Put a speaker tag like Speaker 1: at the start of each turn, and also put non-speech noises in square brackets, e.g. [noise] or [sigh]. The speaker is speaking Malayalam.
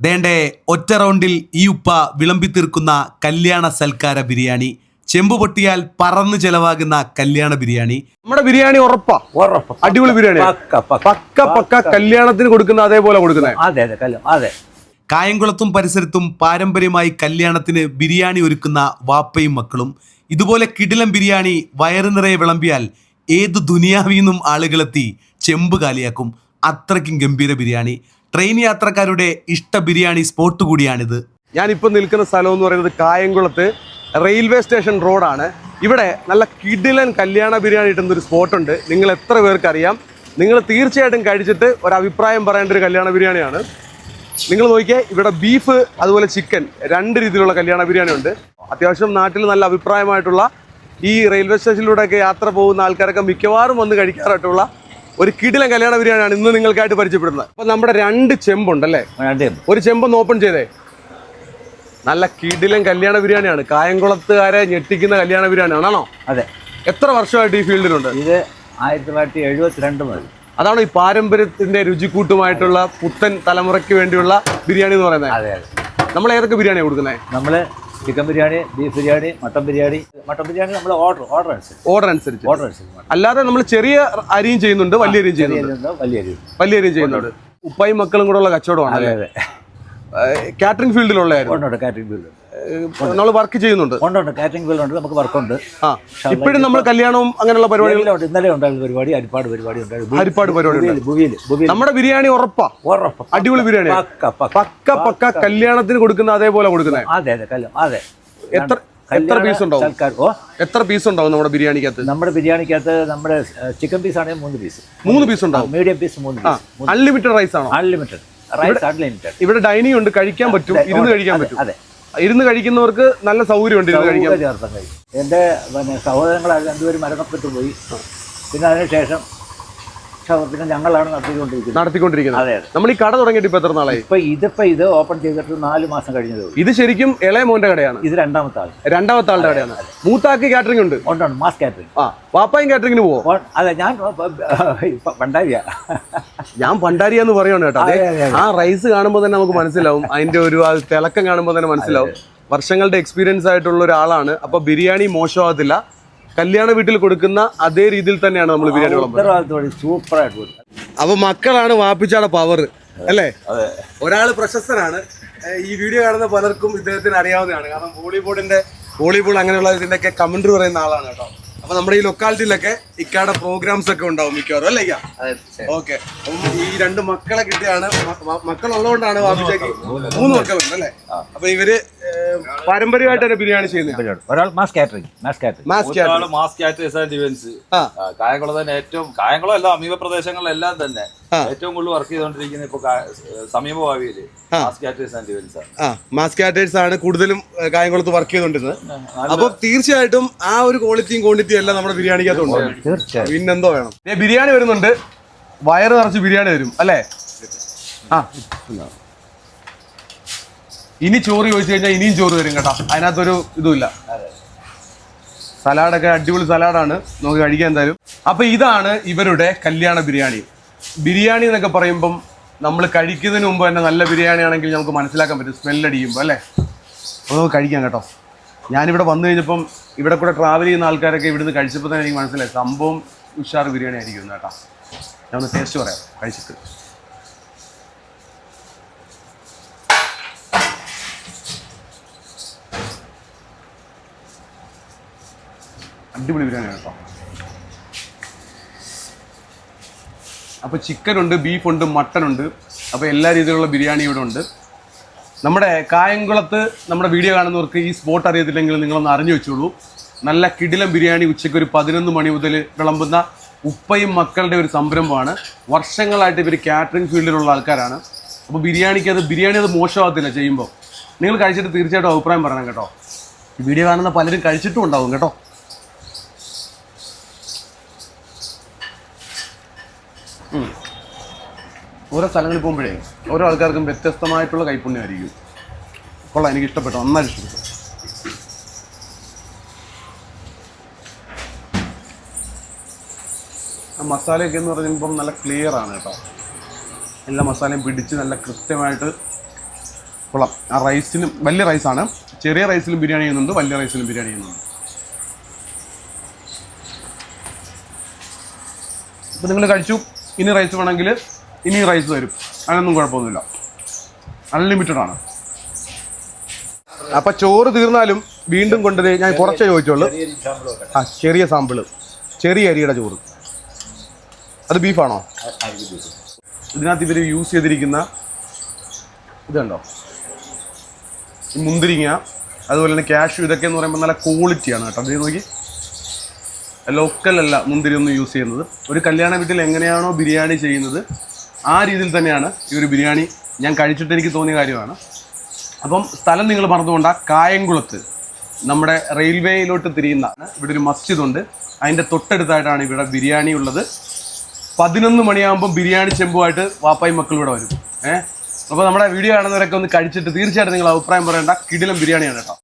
Speaker 1: ദേണ്ടേ ഒറ്റ റൗണ്ടിൽ ഈ ഉപ്പ വിളമ്പിത്തീർക്കുന്ന കല്യാണ സൽക്കാര ബിരിയാണി. ചെമ്പ് പൊട്ടിയാൽ പറന്ന് ചെലവാകുന്ന കല്യാണ ബിരിയാണി.
Speaker 2: നമ്മുടെ ബിരിയാണി ഉറപ്പാ.
Speaker 3: ഉറപ്പ്.
Speaker 2: അടിപൊളി ബിരിയാണി
Speaker 3: പക്ക പക്ക.
Speaker 2: കല്യാണത്തിന് കൊടുക്കുന്ന അതേപോലെ കൊടുക്കുന്നത്
Speaker 3: അതെ അതെ അതെ.
Speaker 1: കായംകുളത്തും പരിസരത്തും പാരമ്പര്യമായി കല്യാണത്തിന് ബിരിയാണി ഒരുക്കുന്ന വാപ്പയും മക്കളും. ഇതുപോലെ കിടിലം ബിരിയാണി വയറ് നിറയെ വിളമ്പിയാൽ ഏത് ദുനിയാവിന്നും ആളുകളെത്തി ചെമ്പ് കാലിയാക്കും. അത്രയ്ക്കും ഗംഭീര ബിരിയാണി. ട്രെയിൻ യാത്രക്കാരുടെ ഇഷ്ട ബിരിയാണി സ്പോട്ട് കൂടിയാണിത്.
Speaker 2: ഞാൻ ഞാനിപ്പോ നിൽക്കുന്ന സ്ഥലം എന്ന് പറയുന്നത് കായംകുളത്ത് റെയിൽവേ സ്റ്റേഷൻ റോഡാണ്. ഇവിടെ നല്ല കിഡിലൻ കല്യാണ ബിരിയാണി കിട്ടുന്ന ഒരു സ്പോട്ടുണ്ട്. നിങ്ങൾ എത്ര പേർക്ക് അറിയാം നിങ്ങൾ തീർച്ചയായിട്ടും കഴിച്ചിട്ട് ഒരു അഭിപ്രായം പറയേണ്ട ഒരു കല്യാണ ബിരിയാണിയാണ്. നിങ്ങൾ നോക്കിയേ ഇവിടെ ബീഫ് അതുപോലെ ചിക്കൻ രണ്ട് രീതിയിലുള്ള കല്യാണ ബിരിയാണി ഉണ്ട്. അത്യാവശ്യം നാട്ടിൽ നല്ല അഭിപ്രായമായിട്ടുള്ള ഈ റെയിൽവേ സ്റ്റേഷനിലൂടെയൊക്കെ യാത്ര പോകുന്ന ആൾക്കാരൊക്കെ മിക്കവാറും വന്ന് കഴിക്കാറായിട്ടുള്ള ഒരു കിടിലം കല്യാണ ബിരിയാണിയാണ് ഇന്ന് നിങ്ങൾക്കായിട്ട് പരിചയപ്പെടുന്നത്. അപ്പൊ നമ്മുടെ രണ്ട് ചെമ്പുണ്ടല്ലേ? ഒരു ചെമ്പൊന്ന് ഓപ്പൺ ചെയ്തേ. നല്ല കിടിലം കല്യാണ ബിരിയാണിയാണ്. കായംകുളത്തുകാരെ ഞെട്ടിക്കുന്ന കല്യാണ ബിരിയാണിയാണ് ആണോ?
Speaker 3: അതെ.
Speaker 2: എത്ര വർഷമായിട്ട് ഈ ഫീൽഡിലുണ്ട്?
Speaker 3: ഇത് ആയിരത്തി തൊള്ളായിരത്തി എഴുപത്തിരണ്ട് മുതൽ.
Speaker 2: അതാണ് ഈ പാരമ്പര്യത്തിന്റെ രുചിക്കൂട്ടുമായിട്ടുള്ള പുത്തൻ തലമുറയ്ക്ക് വേണ്ടിയുള്ള ബിരിയാണി എന്ന് പറയുന്നത്.
Speaker 3: അതെ അതെ.
Speaker 2: നമ്മൾ ഏതൊക്കെ ബിരിയാണിയാണ് കൊടുക്കുന്നത്
Speaker 3: നമ്മൾ chicken biryani beef biryani mutton biryani. Mutton biryani നമ്മൾ ഓർഡർ ഓർഡർ അനുസരിച്ച്.
Speaker 2: ഓർഡർ അനുസരിച്ച്.
Speaker 3: ഓർഡർ അനുസരിച്ച്
Speaker 2: അല്ലാതെ നമ്മൾ ചെറിയ അരിയും ചെയ്യുന്നുണ്ട് വലിയ അരിയും ചെയ്യുന്നുണ്ട്.
Speaker 3: വലിയ അരിയും
Speaker 2: വലിയ അരിയും ചെയ്യുന്നുണ്ട്. ഉപ്പായും മക്കളും കൂടെ ഉള്ള കച്ചവടമാണ്
Speaker 3: അതെ അതെ.
Speaker 2: കാറ്ററിംഗ്
Speaker 3: ഉണ്ട് കാറ്ററിംഗ് ഫീൽഡ്
Speaker 2: നമ്മൾ വർക്ക് ചെയ്യുന്നുണ്ട്.
Speaker 3: ഉണ്ട് ഉണ്ട് കാറ്ററിംഗ് ഫീൽഡ് ഉണ്ട്. നമുക്ക് വർക്കുണ്ട്
Speaker 2: ആ ഇപ്പോഴും നമ്മൾ കല്യാണവും അങ്ങനെയുള്ള പരിപാടികൾ
Speaker 3: ഉണ്ട് ഇന്നലെ ഉണ്ടായിരുന്ന പരിപാടി അരിപ്പാട് പരിപാടി ഉണ്ടായിരുന്നു.
Speaker 2: ഹരിപ്പാട് പരിപാടി നമ്മുടെ ബിരിയാണി ഉറപ്പാ.
Speaker 3: ഉറപ്പ്.
Speaker 2: അടിപൊളി ബിരിയാണി
Speaker 3: പക്ക പക്ക
Speaker 2: കല്യാണത്തിന് കൊടുക്കുന്ന അതേപോലെ കൊടുക്കുന്നത്
Speaker 3: അതെ അതെ അതെ.
Speaker 2: എത്ര എത്ര പീസ് ഉണ്ടാവും? എത്ര പീസ് ഉണ്ടാവും നമ്മുടെ ബിരിയാണിക്കകത്ത്?
Speaker 3: നമ്മുടെ ബിരിയാണിക്കകത്ത് നമ്മുടെ ചിക്കൻ പീസ് ആണെങ്കിൽ മൂന്ന് പീസ്
Speaker 2: മൂന്ന് പീസ് ഉണ്ടാവും?
Speaker 3: മീഡിയം പീസ് മൂന്ന് പീസ്
Speaker 2: അൺലിമിറ്റഡ് റൈസ് ആണോ?
Speaker 3: അൺലിമിറ്റഡ് റൈസ് അൺലിമിറ്റഡ്
Speaker 2: ഇവിടെ ഡൈനിങ് ഉണ്ട് കഴിക്കാൻ പറ്റും ഇരുന്ന് കഴിക്കാൻ പറ്റും.
Speaker 3: അതെ.
Speaker 2: ഇരുന്ന് കഴിക്കുന്നവർക്ക് നല്ല സൗകര്യമുണ്ട് ഇരുന്ന് കഴിക്കാൻ.
Speaker 3: ചേർത്താൻ കഴിയും എന്റെ പിന്നെ സഹോദരങ്ങൾ രണ്ടുപേരും മരണപ്പെട്ടു പോയി പിന്നെ അതിനുശേഷം പിന്നെ ഞങ്ങളാണ് നടത്തിക്കൊണ്ടിരിക്കുന്നത്.
Speaker 2: നടത്തിക്കൊണ്ടിരിക്കുന്നത്.
Speaker 3: അതെ
Speaker 2: നമ്മൾ ഈ കട തുടങ്ങിയിട്ട് ഇപ്പൊ എത്ര നാളായി?
Speaker 3: ഇപ്പൊ ഇതിപ്പോ ഇത് ഓപ്പൺ ചെയ്തിട്ട് നാല് മാസം കഴിഞ്ഞത്
Speaker 2: ഇത് ശരിക്കും ഇളയ മോന്റെ കടയാണ്?
Speaker 3: ഇത് രണ്ടാമത്തെ ആൾ
Speaker 2: രണ്ടാമത്തെ ആളുടെ കടയാണ്. മൂത്താക്ക് കാറ്ററിംഗ് ഉണ്ട്.
Speaker 3: ഉണ്ട് ഉണ്ട് മാസ് കാറ്ററിംഗ്
Speaker 2: ആ പാപ്പയും കാറ്ററിംഗിന് പോവോ?
Speaker 3: അതെ ഞാൻ പണ്ടാരിയ
Speaker 2: ഞാൻ പണ്ടാരിയ എന്ന് പറയുകയാണ് കേട്ടോ ആ റൈസ് കാണുമ്പോൾ തന്നെ നമുക്ക് മനസ്സിലാവും. [laughs] അതിന്റെ ഒരു തിളക്കം കാണുമ്പോൾ തന്നെ മനസ്സിലാവും. വർഷങ്ങളുടെ എക്സ്പീരിയൻസ് ആയിട്ടുള്ള ഒരാളാണ്. അപ്പൊ ബിരിയാണി മോശമാകത്തില്ല. കല്യാണ വീട്ടിൽ കൊടുക്കുന്ന അതേ രീതിയിൽ തന്നെയാണ് നമ്മൾ ബിരിയാണി വിളമ്പുന്നത്.
Speaker 3: ആയിട്ട് സൂപ്പറായിട്ട്
Speaker 2: അപ്പൊ മക്കളാണ് വാപ്പിച്ചാടെ പവർ അല്ലേ? ഒരാൾ പ്രശസ്തനാണ്. ഈ വീഡിയോ കാണുന്ന പലർക്കും ഇദ്ദേഹത്തിന് അറിയാവുന്നതാണ്. കാരണം വോളിബോളിന്റെ വോളിബോൾ അങ്ങനെയുള്ള ഇതിന്റെ ഒക്കെ കമന്റ് പറയുന്ന ആളാണ് കേട്ടോ. അപ്പൊ നമ്മുടെ ഈ ലൊക്കാലിറ്റിയിലൊക്കെ ഇക്കാടെ പ്രോഗ്രാംസ് ഒക്കെ ഉണ്ടാവും മിക്കവാറും അല്ലേ? ഓക്കെ. അപ്പം ഈ രണ്ട് മക്കളെ കിട്ടിയാണ് മക്കളുള്ളതുകൊണ്ടാണ് വാപ്പിച്ചേക്ക് മൂന്ന് മക്കളുണ്ട് അല്ലേ? അപ്പൊ ഇവർ പാരമ്പര്യമായിട്ട് തന്നെ ബിരിയാണി ചെയ്യുന്നത്.
Speaker 3: ഒരാൾ mass catering mass catering
Speaker 2: mass
Speaker 4: ഒരാൾ മാസ് കാറ്റേഴ്സ് ആൻഡ് ഇവന്റ്സ്
Speaker 2: ആ.
Speaker 4: കായംകുളം തന്നെ ഏറ്റവും കായംകുളം അല്ല സമീപ പ്രദേശങ്ങളിലെല്ലാം തന്നെ ഏറ്റവും കൂടുതൽ വർക്ക് ചെയ്തുകൊണ്ടിരിക്കുന്ന ഇപ്പൊ കാ- സമീപ ഭാവിയിൽ മാസ് കാറ്റേഴ്സ് ആൻഡ് ഇവന്റ്സ് ആണ്.
Speaker 2: ആ മാസ് കാറ്റേഴ്സ് ആണ് കൂടുതലും കായംകുളത്ത് വർക്ക് ചെയ്തുകൊണ്ടിരുന്നത്. അപ്പൊ തീർച്ചയായിട്ടും ആ ഒരു ക്വാളിറ്റിയും ക്വാണ്ടിറ്റിയും എല്ലാം നമ്മുടെ ബിരിയാണിക്കകത്തുണ്ട്.
Speaker 3: തീർച്ചയായും.
Speaker 2: പിന്നെന്തോ വേണം. ഏ ബിരിയാണി വരുന്നുണ്ട്. വയറ് നിറച്ച് ബിരിയാണി വരും അല്ലേ? ആ. ഇനി ചോറ് ചോദിച്ചു കഴിഞ്ഞാൽ ഇനിയും ചോറ് വരും കേട്ടോ. അതിനകത്തൊരു ഇതുമില്ല. സലാഡൊക്കെ അടിപൊളി സലാഡാണ്. നമുക്ക് കഴിക്കാൻ എന്തായാലും. അപ്പൊ ഇതാണ് ഇവരുടെ കല്യാണ ബിരിയാണി. ബിരിയാണി എന്നൊക്കെ പറയുമ്പം നമ്മൾ കഴിക്കുന്നതിന് മുമ്പ് തന്നെ നല്ല ബിരിയാണി ആണെങ്കിൽ നമുക്ക് മനസ്സിലാക്കാൻ പറ്റും. സ്മെല്ലടിക്കുമ്പോൾ അല്ലേ? അപ്പോൾ നമുക്ക് കഴിക്കാം കേട്ടോ. ഞാനിവിടെ വന്നു കഴിഞ്ഞപ്പം ഇവിടെ കൂടെ ട്രാവൽ ചെയ്യുന്ന ആൾക്കാരൊക്കെ ഇവിടുന്ന് കഴിച്ചപ്പോൾ തന്നെ എനിക്ക് മനസ്സിലായി. സംഭവം ഉഷാർ ബിരിയാണി ആയിരിക്കും കേട്ടോ. ഞാൻ ഒന്ന് ടേസ്റ്റ് പറയാം. കഴിച്ചിട്ട്. അടിപൊളി ബിരിയാണി കേട്ടോ. അപ്പോൾ ചിക്കൻ ഉണ്ട് ബീഫ് ഉണ്ട് മട്ടൺ ഉണ്ട്. അപ്പോൾ എല്ലാ രീതിയിലുള്ള ബിരിയാണി ഇവിടെ ഉണ്ട്. നമ്മുടെ കായംകുളത്ത് നമ്മുടെ വീഡിയോ കാണുന്നവർക്ക് ഈ സ്പോട്ട് അറിയത്തില്ലെങ്കിൽ നിങ്ങളൊന്ന് അറിഞ്ഞു വെച്ചോളൂ. നല്ല കിടിലം ബിരിയാണി ഉച്ചയ്ക്ക് ഒരു പതിനൊന്ന് മണി മുതൽ വിളമ്പുന്ന ഉപ്പയും മക്കളുടെ ഒരു സംരംഭമാണ്. വർഷങ്ങളായിട്ട് ഇവർ കാറ്ററിംഗ് ഫീൽഡിലുള്ള ആൾക്കാരാണ്. അപ്പോൾ ബിരിയാണിക്ക് അത് ബിരിയാണി അത് മോശമാകത്തില്ല ചെയ്യുമ്പോൾ നിങ്ങൾ കഴിച്ചിട്ട് തീർച്ചയായിട്ടും അഭിപ്രായം പറയണം കേട്ടോ. വീഡിയോ കാണുന്ന പലരും കഴിച്ചിട്ടും ഉണ്ടാവും കേട്ടോ. ഓരോ സ്ഥലങ്ങളിൽ പോകുമ്പോഴേ ഓരോ ആൾക്കാർക്കും വ്യത്യസ്തമായിട്ടുള്ള കൈപ്പുണ്യമായിരിക്കും കൊള്ളാം എനിക്ക് ഇഷ്ടപ്പെട്ടു. നന്നായിട്ട് ഇഷ്ടപ്പെട്ടു ആ മസാലയൊക്കെ എന്ന് പറയുമ്പം നല്ല ക്ലിയർ ആണ് കേട്ടോ. എല്ലാ മസാലയും പിടിച്ച് നല്ല കൃത്യമായിട്ട് കൊള്ളാം. ആ റൈസിലും വലിയ റൈസാണ് ചെറിയ റൈസിലും ബിരിയാണി ചെയ്യുന്നുണ്ട് വലിയ റൈസിലും ബിരിയാണി ചെയ്യുന്നുണ്ട്. അപ്പം നിങ്ങൾ കഴിച്ചു. ഇനി റൈസ് വേണമെങ്കിൽ ഇനി റൈസ് വരും. അതിനൊന്നും കുഴപ്പമൊന്നുമില്ല. അൺലിമിറ്റഡ് ആണ്. അപ്പം ചോറ് തീർന്നാലും വീണ്ടും കൊണ്ടുവരും. ഞാൻ കുറച്ചേ ചോദിച്ചുള്ളൂ. ആ ചെറിയ സാമ്പിൾ. ചെറിയ അരിയുടെ ചോറ്. അത് ബീഫാണോ ഇതിനകത്ത് ഇവർ യൂസ് ചെയ്തിരിക്കുന്ന ഇതുണ്ടോ മുന്തിരിങ്ങ അതുപോലെ തന്നെ ക്യാഷു ഇതൊക്കെ എന്ന് പറയുമ്പോൾ നല്ല ക്വാളിറ്റിയാണ് കേട്ടോ. അത് നോക്കി. ലോക്കലല്ല മുന്തിരി ഒന്നും യൂസ് ചെയ്യുന്നത്. ഒരു കല്യാണ വീട്ടിൽ എങ്ങനെയാണോ ബിരിയാണി ചെയ്യുന്നത് ആ രീതിയിൽ തന്നെയാണ് ഈ ഒരു ബിരിയാണി ഞാൻ കഴിച്ചിട്ട് എനിക്ക് തോന്നിയ കാര്യമാണ്. അപ്പം സ്ഥലം നിങ്ങൾ മറന്നുകൊണ്ട കായംകുളത്ത് നമ്മുടെ റെയിൽവേയിലോട്ട് തിരിയുന്ന ഇവിടെ ഒരു മസ്ജിദ് ഉണ്ട് അതിന്റെ തൊട്ടടുത്തായിട്ടാണ് ഇവിടെ ബിരിയാണി ഉള്ളത്. പതിനൊന്ന് മണിയാകുമ്പോൾ ബിരിയാണി ചെമ്പുമായിട്ട് വാപ്പായി മക്കൾ ഇവിടെ വരും. ഏഹ് അപ്പോൾ നമ്മുടെ വീഡിയോ കാണുന്നവരൊക്കെ ഒന്ന് കഴിച്ചിട്ട് തീർച്ചയായിട്ടും നിങ്ങൾ അഭിപ്രായം പറയേണ്ട കിടിലം ബിരിയാണിയാണ് കേട്ടോ.